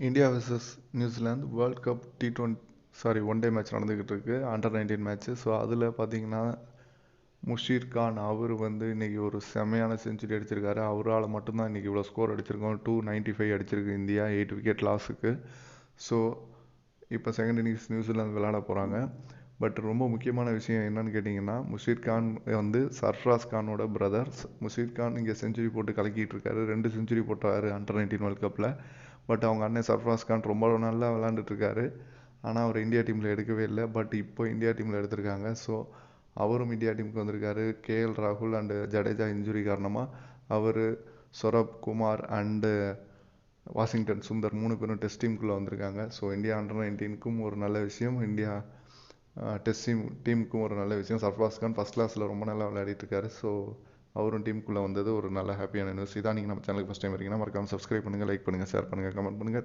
India versus New Zealand world cup T twenty sorry one day match நடந்துக்கிட்டு இருக்கு under nineteen match so அதில் பார்த்தீங்கன்னா முஷீர் கான் அவர் வந்து இன்றைக்கி ஒரு செமையான செஞ்சுரி அடிச்சிருக்காரு. அவரால் மட்டும்தான் இன்றைக்கி இவ்வளோ ஸ்கோர் அடிச்சிருக்கோம். டூ நைன்ட்டி ஃபைவ் அடிச்சிருக்கு இந்தியா எயிட் விக்கெட் லாஸுக்கு ஸோ இப்போ செகண்ட் இன்னிங்ஸ் நியூசிலாந்து விளாட போகிறாங்க பட் ரொம்ப முக்கியமான விஷயம் என்னன்னு கேட்டிங்கன்னா முஷீர் கான் வந்து சர்ஃப்ராஸ் கானோட பிரதர்ஸ் முஷீர் கான் இங்கே செஞ்சுரி போட்டு கலக்கிட்டு இருக்காரு. ரெண்டு செஞ்சுரி போட்டார் அண்டர் நைன்டீன் வேர்ல்ட் கப்பில் பட் அவங்க அண்ணன் சர்ஃப்ராஸ் கான் ரொம்ப நல்லா விளாண்டுட்ருக்காரு ஆனால் அவர் இந்தியா டீமில் எடுக்கவே இல்லை. பட் இப்போ இந்தியா டீமில் எடுத்திருக்காங்க. ஸோ அவரும் இந்தியா டீமுக்கு வந்திருக்காரு. கேஎல் ராகுல் அண்டு ஜடேஜா இன்ஜுரி காரணமாக அவர் சௌரப் குமார் அண்டு வாஷிங்டன் சுந்தர் மூணு பேரும் டெஸ்ட் டீமுக்குள்ளே வந்திருக்காங்க. ஸோ இந்தியா அண்டர் நைன்டீனுக்கும் ஒரு நல்ல விஷயம். இந்தியா டெஸ்ட் டீம் டீமுக்கும் ஒரு நல்ல விஷயம். சர்ஃபாஸ் கான் ஃபஸ்ட் கிளாஸில் ரொம்ப நல்லா விளையாடிட்டு இருக்காரு ஸோ அவரும் டீமுக்குள்ளே வந்தது ஒரு நல்ல ஹாப்பியான நியூஸ் இதான் நீங்கள் நம்ம சேனலுக்கு ஃபஸ்ட் டைம் இருக்கீங்கன்னா மறக்காமல் சப்ஸ்கிரைப் பண்ணுங்கள் லைக் பண்ணுங்கள் ஷேர் பண்ணுங்கள் கமெண்ட் பண்ணுங்கள்